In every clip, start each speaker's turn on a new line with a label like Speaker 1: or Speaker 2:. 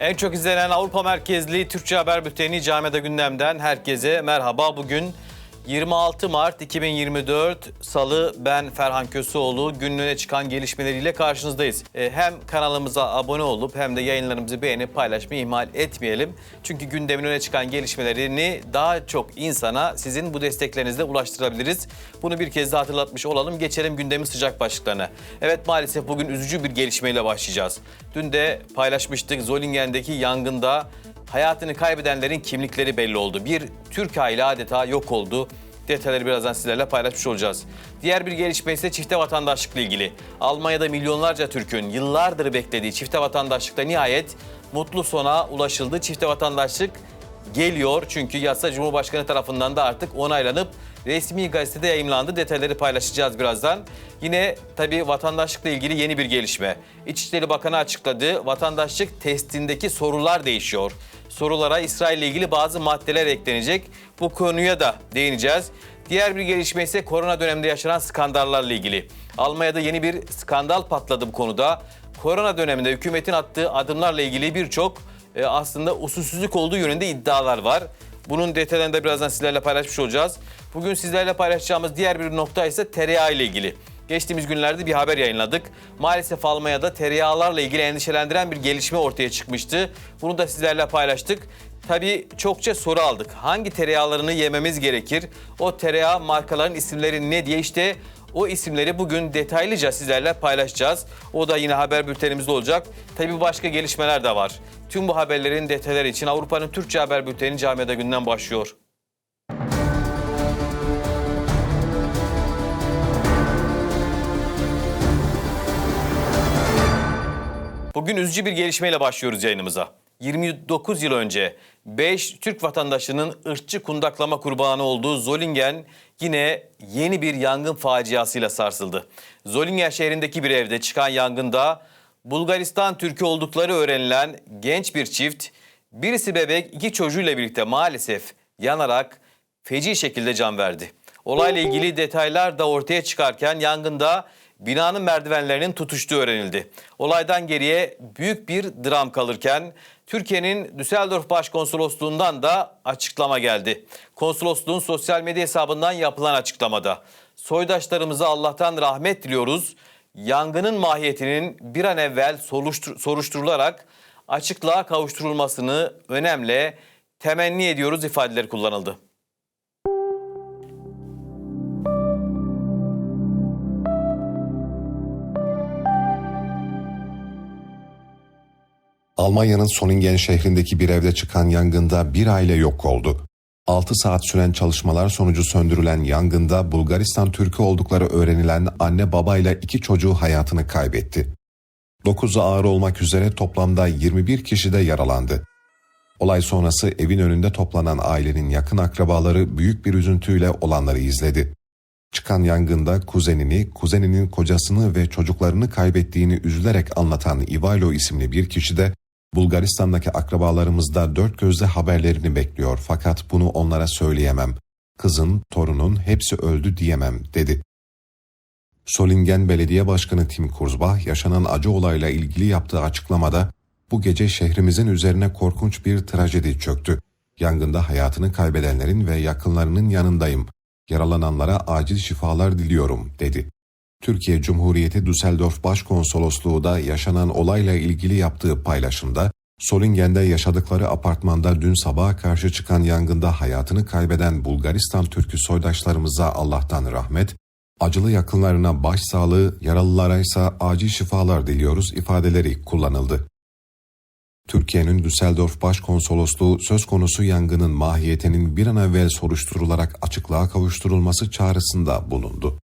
Speaker 1: En çok izlenen Avrupa merkezli Türkçe haber bülteni Camiada Gündem'den herkese merhaba. Bugün 26 Mart 2024 Salı ben Ferhan Köseoğlu günlüğüne çıkan gelişmeleriyle karşınızdayız. E, Hem kanalımıza abone olup hem de yayınlarımızı beğenip paylaşmayı ihmal etmeyelim. Çünkü gündemin öne çıkan gelişmelerini daha çok insana sizin bu desteklerinizle ulaştırabiliriz. Bunu bir kez daha hatırlatmış olalım. Geçelim gündemin sıcak başlıklarına. Evet maalesef bugün üzücü bir gelişmeyle başlayacağız. Dün de paylaşmıştık Zolingen'deki yangında Hayatını kaybedenlerin kimlikleri belli oldu. Bir Türk aile adeta yok oldu. Detayları birazdan sizlerle paylaşmış olacağız. Diğer bir gelişme ise çifte vatandaşlıkla ilgili. Almanya'da milyonlarca Türk'ün yıllardır beklediği çifte vatandaşlıkta nihayet mutlu sona ulaşıldı. Çifte vatandaşlık geliyor çünkü yasa Cumhurbaşkanı tarafından da artık onaylanıp resmi gazetede yayımlandı. Detayları paylaşacağız birazdan. Yine tabii vatandaşlıkla ilgili yeni bir gelişme. İçişleri Bakanı açıkladı. Vatandaşlık testindeki sorular değişiyor. Sorulara İsrail ile ilgili bazı maddeler eklenecek. Bu konuya da değineceğiz. Diğer bir gelişme ise korona döneminde yaşanan skandallarla ilgili. Almanya'da yeni bir skandal patladı bu konuda. Korona döneminde hükümetin attığı adımlarla ilgili birçok e, aslında usulsüzlük olduğu yönünde iddialar var. Bunun detaylarını da birazdan sizlerle paylaşmış olacağız. Bugün sizlerle paylaşacağımız diğer bir nokta ise tereyağı ile ilgili. Geçtiğimiz günlerde bir haber yayınladık. Maalesef Almanya'da tereyağlarla ilgili endişelendiren bir gelişme ortaya çıkmıştı. Bunu da sizlerle paylaştık. Tabii çokça soru aldık. Hangi tereyağlarını yememiz gerekir? O tereyağı markaların isimleri ne diye işte o isimleri bugün detaylıca sizlerle paylaşacağız. O da yine haber bültenimizde olacak. Tabii başka gelişmeler de var. Tüm bu haberlerin detayları için Avrupa'nın Türkçe haber bülteni Camiada Günden başlıyor. Bugün üzücü bir gelişmeyle başlıyoruz yayınımıza. 29 yıl önce 5 Türk vatandaşının ırkçı kundaklama kurbanı olduğu Zolingen yine yeni bir yangın faciasıyla sarsıldı. Zolingen şehrindeki bir evde çıkan yangında Bulgaristan Türk'ü oldukları öğrenilen genç bir çift birisi bebek iki çocuğuyla birlikte maalesef yanarak feci şekilde can verdi. Olayla ilgili detaylar da ortaya çıkarken yangında binanın merdivenlerinin tutuştuğu öğrenildi. Olaydan geriye büyük bir dram kalırken Türkiye'nin Düsseldorf Başkonsolosluğundan da açıklama geldi. Konsolosluğun sosyal medya hesabından yapılan açıklamada soydaşlarımıza Allah'tan rahmet diliyoruz. Yangının mahiyetinin bir an evvel soruştur- soruşturularak açıklığa kavuşturulmasını önemli temenni ediyoruz ifadeleri kullanıldı.
Speaker 2: Almanya'nın Soningen şehrindeki bir evde çıkan yangında bir aile yok oldu. 6 saat süren çalışmalar sonucu söndürülen yangında Bulgaristan Türk'ü oldukları öğrenilen anne babayla iki çocuğu hayatını kaybetti. 9'u ağır olmak üzere toplamda 21 kişi de yaralandı. Olay sonrası evin önünde toplanan ailenin yakın akrabaları büyük bir üzüntüyle olanları izledi. Çıkan yangında kuzenini, kuzeninin kocasını ve çocuklarını kaybettiğini üzülerek anlatan Ivalo isimli bir kişi de Bulgaristan'daki akrabalarımızda dört gözle haberlerini bekliyor fakat bunu onlara söyleyemem. Kızın, torunun hepsi öldü diyemem dedi. Solingen Belediye Başkanı Tim Kurzbach yaşanan acı olayla ilgili yaptığı açıklamada bu gece şehrimizin üzerine korkunç bir trajedi çöktü. Yangında hayatını kaybedenlerin ve yakınlarının yanındayım. Yaralananlara acil şifalar diliyorum dedi. Türkiye Cumhuriyeti Düsseldorf Başkonsolosluğu da yaşanan olayla ilgili yaptığı paylaşımda, Solingen'de yaşadıkları apartmanda dün sabaha karşı çıkan yangında hayatını kaybeden Bulgaristan Türk'ü soydaşlarımıza Allah'tan rahmet, acılı yakınlarına başsağlığı, yaralılara ise acil şifalar diliyoruz ifadeleri kullanıldı. Türkiye'nin Düsseldorf Başkonsolosluğu söz konusu yangının mahiyetinin bir an evvel soruşturularak açıklığa kavuşturulması çağrısında bulundu.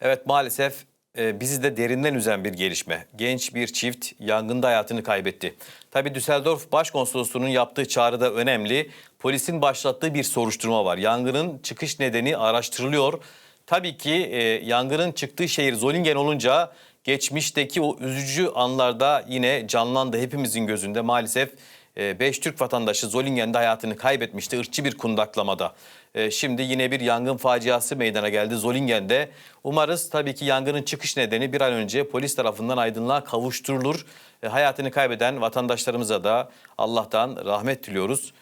Speaker 1: Evet maalesef e, bizi de derinden üzen bir gelişme. Genç bir çift yangında hayatını kaybetti. Tabii Düsseldorf Başkonsolosluğu'nun yaptığı çağrı da önemli. Polisin başlattığı bir soruşturma var. Yangının çıkış nedeni araştırılıyor. Tabii ki e, yangının çıktığı şehir Zolingen olunca geçmişteki o üzücü anlarda yine canlandı hepimizin gözünde maalesef 5 Türk vatandaşı Zolingen'de hayatını kaybetmişti ırkçı bir kundaklamada. E, Şimdi yine bir yangın faciası meydana geldi Zolingen'de. Umarız tabii ki yangının çıkış nedeni bir an önce polis tarafından aydınlığa kavuşturulur. E, Hayatını kaybeden vatandaşlarımıza da Allah'tan rahmet diliyoruz.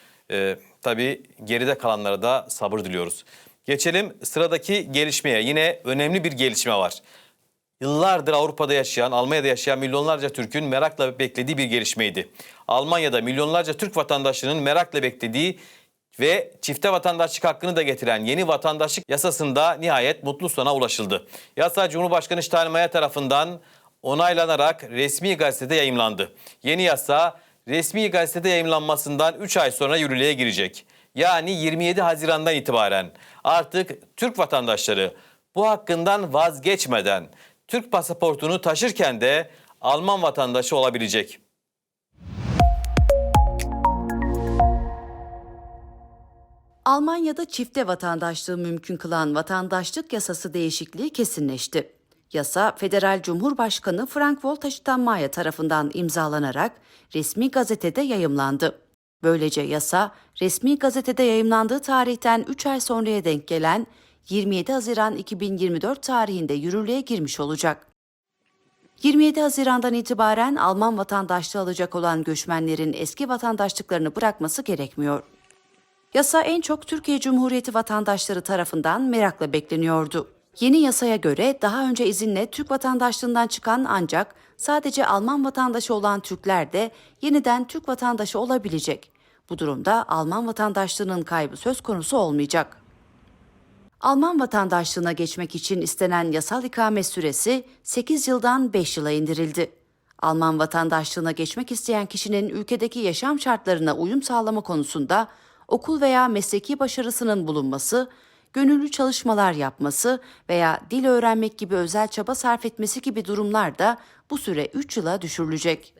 Speaker 1: Tabii geride kalanlara da sabır diliyoruz. Geçelim sıradaki gelişmeye. Yine önemli bir gelişme var. Yıllardır Avrupa'da yaşayan, Almanya'da yaşayan milyonlarca Türk'ün merakla beklediği bir gelişmeydi. Almanya'da milyonlarca Türk vatandaşının merakla beklediği ve çifte vatandaşlık hakkını da getiren yeni vatandaşlık yasasında nihayet mutlu sona ulaşıldı. Yasa Cumhurbaşkanı Steinmeier tarafından onaylanarak resmi gazetede yayımlandı. Yeni yasa resmi gazetede yayımlanmasından 3 ay sonra yürürlüğe girecek. Yani 27 Haziran'dan itibaren artık Türk vatandaşları bu hakkından vazgeçmeden Türk pasaportunu taşırken de Alman vatandaşı olabilecek.
Speaker 3: Almanya'da çifte vatandaşlığı mümkün kılan vatandaşlık yasası değişikliği kesinleşti. Yasa, Federal Cumhurbaşkanı Frank-Walter Steinmeier tarafından imzalanarak resmi gazetede yayımlandı. Böylece yasa, resmi gazetede yayımlandığı tarihten 3 ay sonraya denk gelen 27 Haziran 2024 tarihinde yürürlüğe girmiş olacak. 27 Haziran'dan itibaren Alman vatandaşlığı alacak olan göçmenlerin eski vatandaşlıklarını bırakması gerekmiyor. Yasa en çok Türkiye Cumhuriyeti vatandaşları tarafından merakla bekleniyordu. Yeni yasaya göre daha önce izinle Türk vatandaşlığından çıkan ancak sadece Alman vatandaşı olan Türkler de yeniden Türk vatandaşı olabilecek. Bu durumda Alman vatandaşlığının kaybı söz konusu olmayacak. Alman vatandaşlığına geçmek için istenen yasal ikamet süresi 8 yıldan 5 yıla indirildi. Alman vatandaşlığına geçmek isteyen kişinin ülkedeki yaşam şartlarına uyum sağlama konusunda okul veya mesleki başarısının bulunması, gönüllü çalışmalar yapması veya dil öğrenmek gibi özel çaba sarf etmesi gibi durumlarda bu süre 3 yıla düşürülecek.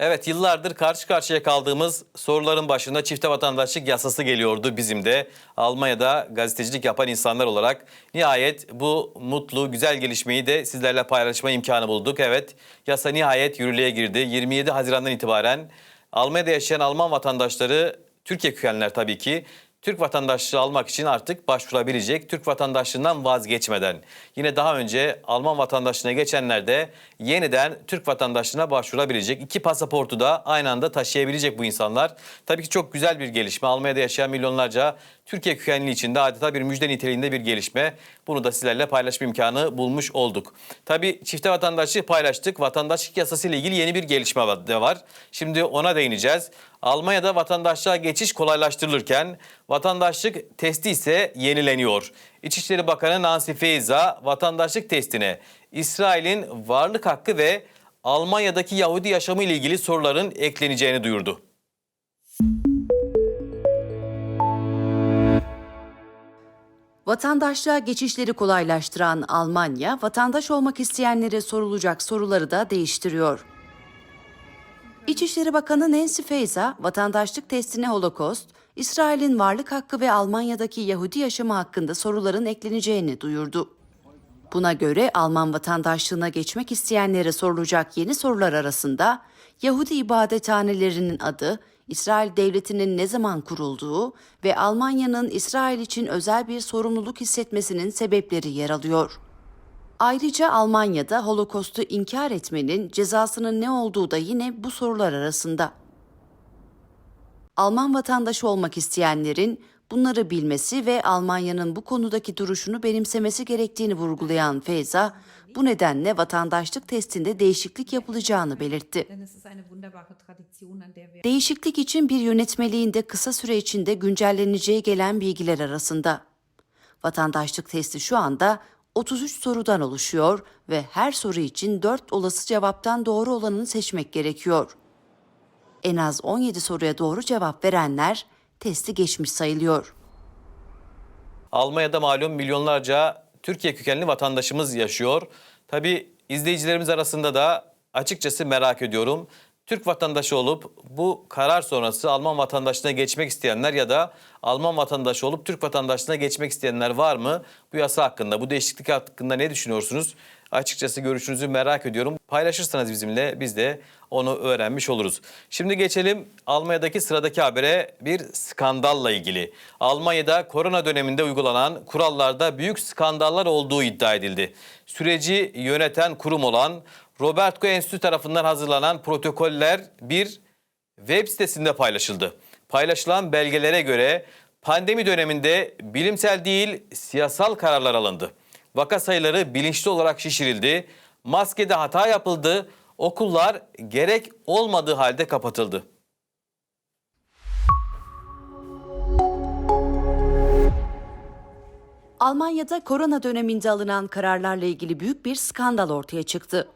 Speaker 1: Evet yıllardır karşı karşıya kaldığımız soruların başında çifte vatandaşlık yasası geliyordu bizim de. Almanya'da gazetecilik yapan insanlar olarak nihayet bu mutlu güzel gelişmeyi de sizlerle paylaşma imkanı bulduk. Evet yasa nihayet yürürlüğe girdi. 27 Haziran'dan itibaren Almanya'da yaşayan Alman vatandaşları Türkiye kökenliler tabii ki Türk vatandaşlığı almak için artık başvurabilecek. Türk vatandaşlığından vazgeçmeden. Yine daha önce Alman vatandaşlığına geçenler de yeniden Türk vatandaşlığına başvurabilecek. İki pasaportu da aynı anda taşıyabilecek bu insanlar. Tabii ki çok güzel bir gelişme. Almanya'da yaşayan milyonlarca Türkiye kökenli için de adeta bir müjde niteliğinde bir gelişme. Bunu da sizlerle paylaşma imkanı bulmuş olduk. Tabii çifte vatandaşlığı paylaştık. Vatandaşlık yasası ile ilgili yeni bir gelişme de var. Şimdi ona değineceğiz. Almanya'da vatandaşlığa geçiş kolaylaştırılırken vatandaşlık testi ise yenileniyor. İçişleri Bakanı Nancy Faeser vatandaşlık testine İsrail'in varlık hakkı ve Almanya'daki Yahudi yaşamı ile ilgili soruların ekleneceğini duyurdu.
Speaker 3: Vatandaşlığa geçişleri kolaylaştıran Almanya, vatandaş olmak isteyenlere sorulacak soruları da değiştiriyor. İçişleri Bakanı Nancy Faeser, vatandaşlık testine Holocaust, İsrail'in varlık hakkı ve Almanya'daki Yahudi yaşamı hakkında soruların ekleneceğini duyurdu. Buna göre Alman vatandaşlığına geçmek isteyenlere sorulacak yeni sorular arasında Yahudi ibadethanelerinin adı, İsrail devletinin ne zaman kurulduğu ve Almanya'nın İsrail için özel bir sorumluluk hissetmesinin sebepleri yer alıyor. Ayrıca Almanya'da Holocaust'u inkar etmenin cezasının ne olduğu da yine bu sorular arasında. Alman vatandaşı olmak isteyenlerin bunları bilmesi ve Almanya'nın bu konudaki duruşunu benimsemesi gerektiğini vurgulayan Feyza, bu nedenle vatandaşlık testinde değişiklik yapılacağını belirtti. Değişiklik için bir yönetmeliğin de kısa süre içinde güncelleneceği gelen bilgiler arasında. Vatandaşlık testi şu anda 33 sorudan oluşuyor ve her soru için 4 olası cevaptan doğru olanını seçmek gerekiyor. En az 17 soruya doğru cevap verenler testi geçmiş sayılıyor.
Speaker 1: Almanya'da malum milyonlarca Türkiye kökenli vatandaşımız yaşıyor. Tabii izleyicilerimiz arasında da açıkçası merak ediyorum. Türk vatandaşı olup bu karar sonrası Alman vatandaşlığına geçmek isteyenler ya da Alman vatandaşı olup Türk vatandaşlığına geçmek isteyenler var mı? Bu yasa hakkında, bu değişiklik hakkında ne düşünüyorsunuz? Açıkçası görüşünüzü merak ediyorum. Paylaşırsanız bizimle biz de onu öğrenmiş oluruz. Şimdi geçelim Almanya'daki sıradaki habere bir skandalla ilgili. Almanya'da korona döneminde uygulanan kurallarda büyük skandallar olduğu iddia edildi. Süreci yöneten kurum olan Robert Koch Enstitü tarafından hazırlanan protokoller bir web sitesinde paylaşıldı. Paylaşılan belgelere göre pandemi döneminde bilimsel değil siyasal kararlar alındı. Vaka sayıları bilinçli olarak şişirildi. Maskede hata yapıldı. Okullar gerek olmadığı halde kapatıldı.
Speaker 3: Almanya'da korona döneminde alınan kararlarla ilgili büyük bir skandal ortaya çıktı.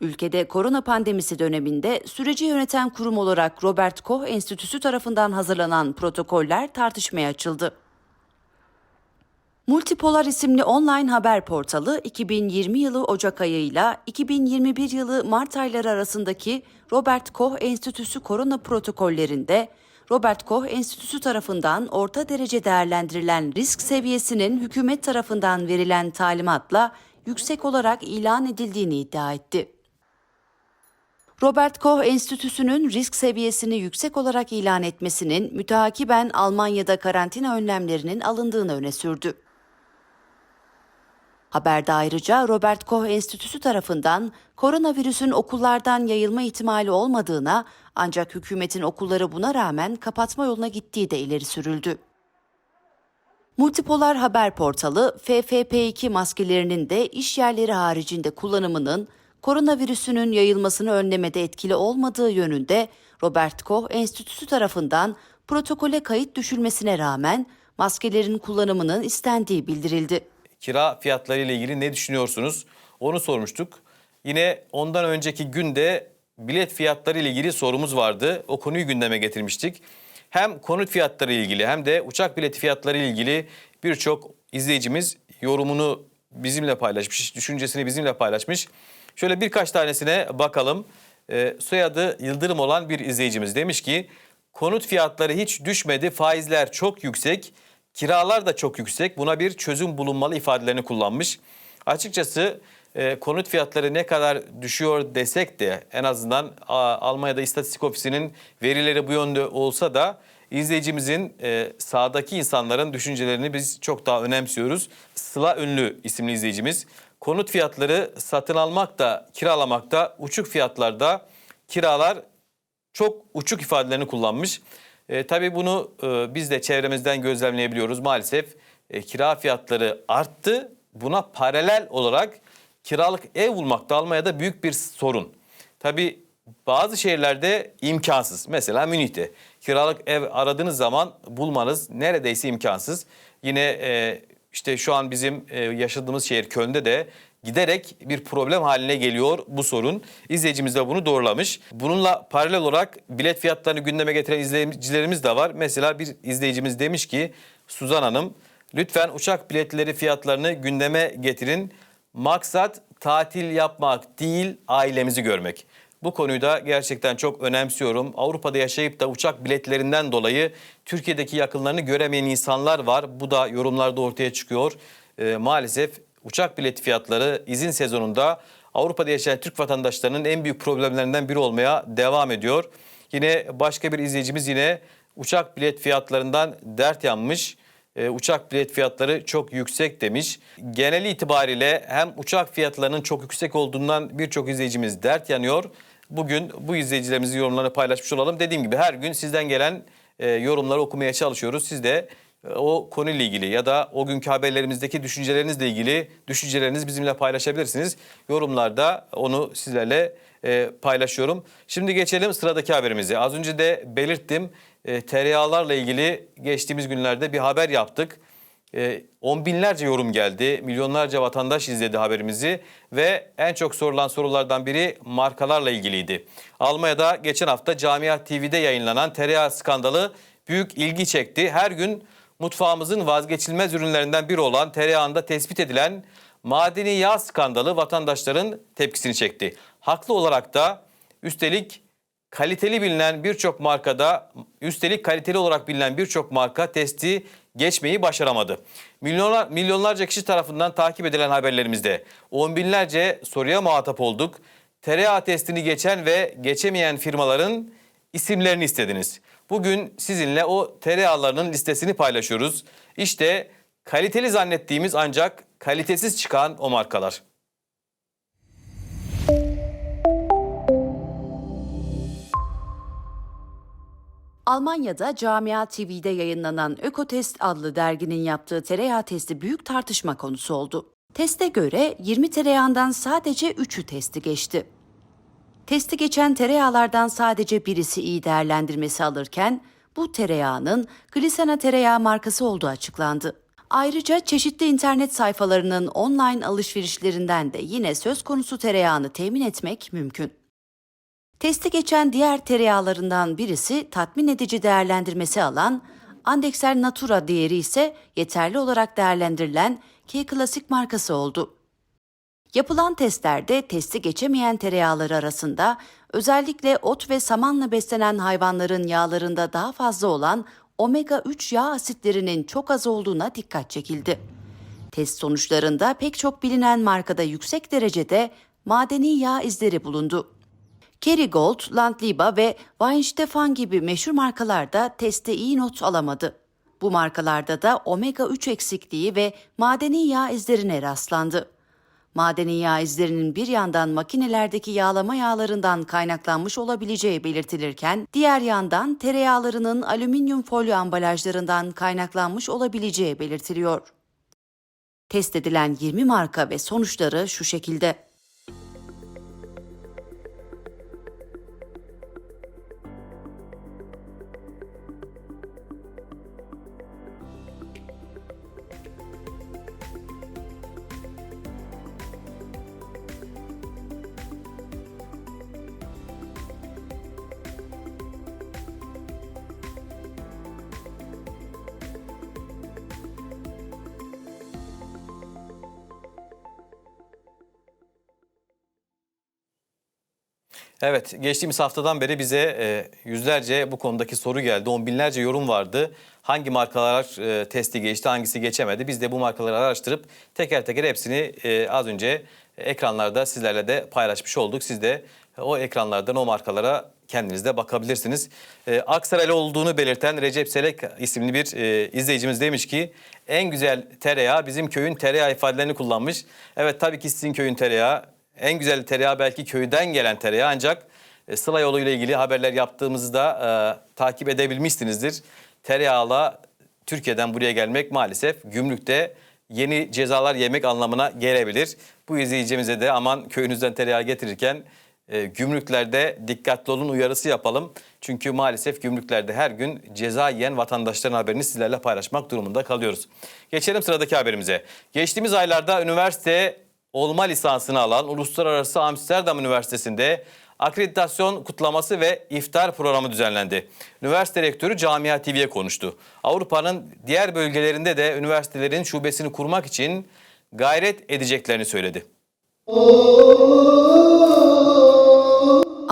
Speaker 3: Ülkede korona pandemisi döneminde süreci yöneten kurum olarak Robert Koch Enstitüsü tarafından hazırlanan protokoller tartışmaya açıldı. Multipolar isimli online haber portalı 2020 yılı Ocak ayıyla 2021 yılı Mart ayları arasındaki Robert Koch Enstitüsü korona protokollerinde Robert Koch Enstitüsü tarafından orta derece değerlendirilen risk seviyesinin hükümet tarafından verilen talimatla yüksek olarak ilan edildiğini iddia etti. Robert Koch Enstitüsü'nün risk seviyesini yüksek olarak ilan etmesinin müteakiben Almanya'da karantina önlemlerinin alındığını öne sürdü. Haberde ayrıca Robert Koch Enstitüsü tarafından koronavirüsün okullardan yayılma ihtimali olmadığına ancak hükümetin okulları buna rağmen kapatma yoluna gittiği de ileri sürüldü. Multipolar haber portalı FFP2 maskelerinin de iş yerleri haricinde kullanımının koronavirüsünün yayılmasını önlemede etkili olmadığı yönünde Robert Koch Enstitüsü tarafından protokole kayıt düşülmesine rağmen maskelerin kullanımının istendiği bildirildi.
Speaker 1: Kira fiyatları ile ilgili ne düşünüyorsunuz? Onu sormuştuk. Yine ondan önceki günde bilet fiyatları ile ilgili sorumuz vardı. O konuyu gündeme getirmiştik. Hem konut fiyatları ile ilgili hem de uçak bileti fiyatları ile ilgili birçok izleyicimiz yorumunu bizimle paylaşmış, düşüncesini bizimle paylaşmış. Şöyle birkaç tanesine bakalım. Ee, soyadı Yıldırım olan bir izleyicimiz demiş ki konut fiyatları hiç düşmedi, faizler çok yüksek, kiralar da çok yüksek. Buna bir çözüm bulunmalı ifadelerini kullanmış. Açıkçası e, konut fiyatları ne kadar düşüyor desek de en azından a, Almanya'da İstatistik Ofisi'nin verileri bu yönde olsa da izleyicimizin e, sağdaki insanların düşüncelerini biz çok daha önemsiyoruz. Sıla Ünlü isimli izleyicimiz konut fiyatları satın almak da kiralamak da uçuk fiyatlarda kiralar çok uçuk ifadelerini kullanmış. E, tabii bunu e, biz de çevremizden gözlemleyebiliyoruz. Maalesef e, kira fiyatları arttı. Buna paralel olarak kiralık ev bulmak da büyük bir sorun. Tabii bazı şehirlerde imkansız. Mesela Münih'te kiralık ev aradığınız zaman bulmanız neredeyse imkansız. Yine e, işte şu an bizim e, yaşadığımız şehir Köln'de de giderek bir problem haline geliyor bu sorun. İzleyicimiz de bunu doğrulamış. Bununla paralel olarak bilet fiyatlarını gündeme getiren izleyicilerimiz de var. Mesela bir izleyicimiz demiş ki Suzan Hanım lütfen uçak biletleri fiyatlarını gündeme getirin. Maksat tatil yapmak değil ailemizi görmek. Bu konuyu da gerçekten çok önemsiyorum. Avrupa'da yaşayıp da uçak biletlerinden dolayı Türkiye'deki yakınlarını göremeyen insanlar var. Bu da yorumlarda ortaya çıkıyor. Ee, maalesef uçak bilet fiyatları izin sezonunda Avrupa'da yaşayan Türk vatandaşlarının en büyük problemlerinden biri olmaya devam ediyor. Yine başka bir izleyicimiz yine uçak bilet fiyatlarından dert yanmış. Ee, uçak bilet fiyatları çok yüksek demiş. Genel itibariyle hem uçak fiyatlarının çok yüksek olduğundan birçok izleyicimiz dert yanıyor. Bugün bu izleyicilerimizin yorumlarını paylaşmış olalım. Dediğim gibi her gün sizden gelen e, yorumları okumaya çalışıyoruz. Siz de e, o konuyla ilgili ya da o günkü haberlerimizdeki düşüncelerinizle ilgili düşüncelerinizi bizimle paylaşabilirsiniz. Yorumlarda onu sizlerle e, paylaşıyorum. Şimdi geçelim sıradaki haberimize. Az önce de belirttim. E, tereyağlarla ilgili geçtiğimiz günlerde bir haber yaptık. E, on binlerce yorum geldi. Milyonlarca vatandaş izledi haberimizi ve en çok sorulan sorulardan biri markalarla ilgiliydi. Almanya'da geçen hafta Camia TV'de yayınlanan tereyağı skandalı büyük ilgi çekti. Her gün mutfağımızın vazgeçilmez ürünlerinden biri olan tereyağında tespit edilen madeni yağ skandalı vatandaşların tepkisini çekti. Haklı olarak da üstelik kaliteli bilinen birçok markada üstelik kaliteli olarak bilinen birçok marka testi geçmeyi başaramadı. Milyonlar, milyonlarca kişi tarafından takip edilen haberlerimizde on binlerce soruya muhatap olduk. Tereyağı testini geçen ve geçemeyen firmaların isimlerini istediniz. Bugün sizinle o tereyağlarının listesini paylaşıyoruz. İşte kaliteli zannettiğimiz ancak kalitesiz çıkan o markalar.
Speaker 3: Almanya'da Camia TV'de yayınlanan Ökotest adlı derginin yaptığı tereyağı testi büyük tartışma konusu oldu. Teste göre 20 tereyağından sadece 3'ü testi geçti. Testi geçen tereyağlardan sadece birisi iyi değerlendirmesi alırken bu tereyağının Glisana tereyağı markası olduğu açıklandı. Ayrıca çeşitli internet sayfalarının online alışverişlerinden de yine söz konusu tereyağını temin etmek mümkün. Testi geçen diğer tereyağlarından birisi tatmin edici değerlendirmesi alan, Andexel Natura diğeri ise yeterli olarak değerlendirilen K Klasik markası oldu. Yapılan testlerde testi geçemeyen tereyağları arasında özellikle ot ve samanla beslenen hayvanların yağlarında daha fazla olan omega 3 yağ asitlerinin çok az olduğuna dikkat çekildi. Test sonuçlarında pek çok bilinen markada yüksek derecede madeni yağ izleri bulundu. Kerrygold, Landliba ve Weinstefan gibi meşhur markalarda teste iyi not alamadı. Bu markalarda da omega 3 eksikliği ve madeni yağ izlerine rastlandı. Madeni yağ izlerinin bir yandan makinelerdeki yağlama yağlarından kaynaklanmış olabileceği belirtilirken, diğer yandan tereyağlarının alüminyum folyo ambalajlarından kaynaklanmış olabileceği belirtiliyor. Test edilen 20 marka ve sonuçları şu şekilde.
Speaker 1: Evet, geçtiğimiz haftadan beri bize e, yüzlerce bu konudaki soru geldi. On binlerce yorum vardı. Hangi markalar e, testi geçti, hangisi geçemedi? Biz de bu markaları araştırıp teker teker hepsini e, az önce ekranlarda sizlerle de paylaşmış olduk. Siz de o ekranlardan o markalara kendiniz de bakabilirsiniz. E, Aksaraylı olduğunu belirten Recep Selek isimli bir e, izleyicimiz demiş ki en güzel tereyağı bizim köyün tereyağı ifadelerini kullanmış. Evet tabii ki sizin köyün tereyağı en güzel tereyağı belki köyden gelen tereyağı ancak e, Sıla yoluyla ilgili haberler yaptığımızda e, takip edebilmişsinizdir. Tereyağla Türkiye'den buraya gelmek maalesef gümrükte yeni cezalar yemek anlamına gelebilir. Bu izleyicimize de aman köyünüzden tereyağı getirirken e, gümrüklerde dikkatli olun uyarısı yapalım. Çünkü maalesef gümrüklerde her gün ceza yiyen vatandaşların haberini sizlerle paylaşmak durumunda kalıyoruz. Geçelim sıradaki haberimize. Geçtiğimiz aylarda üniversite olma lisansını alan Uluslararası Amsterdam Üniversitesi'nde akreditasyon kutlaması ve iftar programı düzenlendi. Üniversite rektörü Camia TV'ye konuştu. Avrupa'nın diğer bölgelerinde de üniversitelerin şubesini kurmak için gayret edeceklerini söyledi.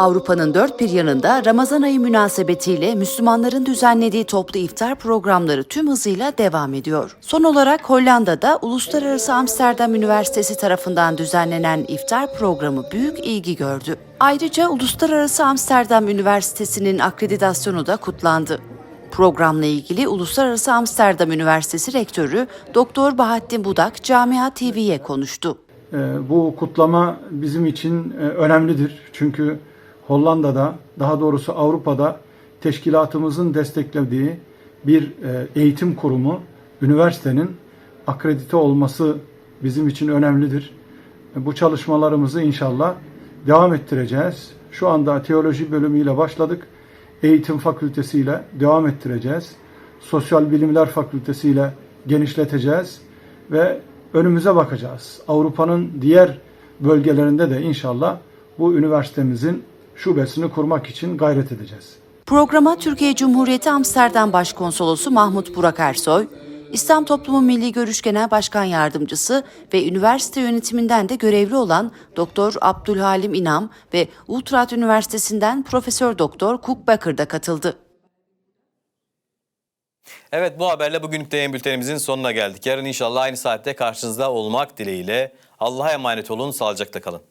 Speaker 3: Avrupa'nın dört bir yanında Ramazan ayı münasebetiyle Müslümanların düzenlediği toplu iftar programları tüm hızıyla devam ediyor. Son olarak Hollanda'da Uluslararası Amsterdam Üniversitesi tarafından düzenlenen iftar programı büyük ilgi gördü. Ayrıca Uluslararası Amsterdam Üniversitesi'nin akreditasyonu da kutlandı. Programla ilgili Uluslararası Amsterdam Üniversitesi Rektörü Doktor Bahattin Budak Camia TV'ye konuştu.
Speaker 4: Ee, Bu kutlama bizim için e, önemlidir. Çünkü Hollanda'da, daha doğrusu Avrupa'da teşkilatımızın desteklediği bir e, eğitim kurumu, üniversitenin akredite olması bizim için önemlidir. E, Bu çalışmalarımızı inşallah devam ettireceğiz. Şu anda teoloji bölümüyle başladık. Eğitim fakültesiyle devam ettireceğiz. Sosyal bilimler fakültesiyle genişleteceğiz ve önümüze bakacağız. Avrupa'nın diğer bölgelerinde de inşallah bu üniversitemizin şubesini kurmak için gayret edeceğiz.
Speaker 3: Programa Türkiye Cumhuriyeti Amsterdam Başkonsolosu Mahmut Burak Ersoy, İslam Toplumu Milli Görüş Genel Başkan Yardımcısı ve üniversite yönetiminden de görevli olan Doktor Abdülhalim İnam ve Utrecht Üniversitesi'nden Profesör Doktor Cook Bakır da katıldı.
Speaker 1: Evet bu haberle bugünlük de yayın bültenimizin sonuna geldik. Yarın inşallah aynı saatte karşınızda olmak dileğiyle. Allah'a emanet olun, sağlıcakla kalın.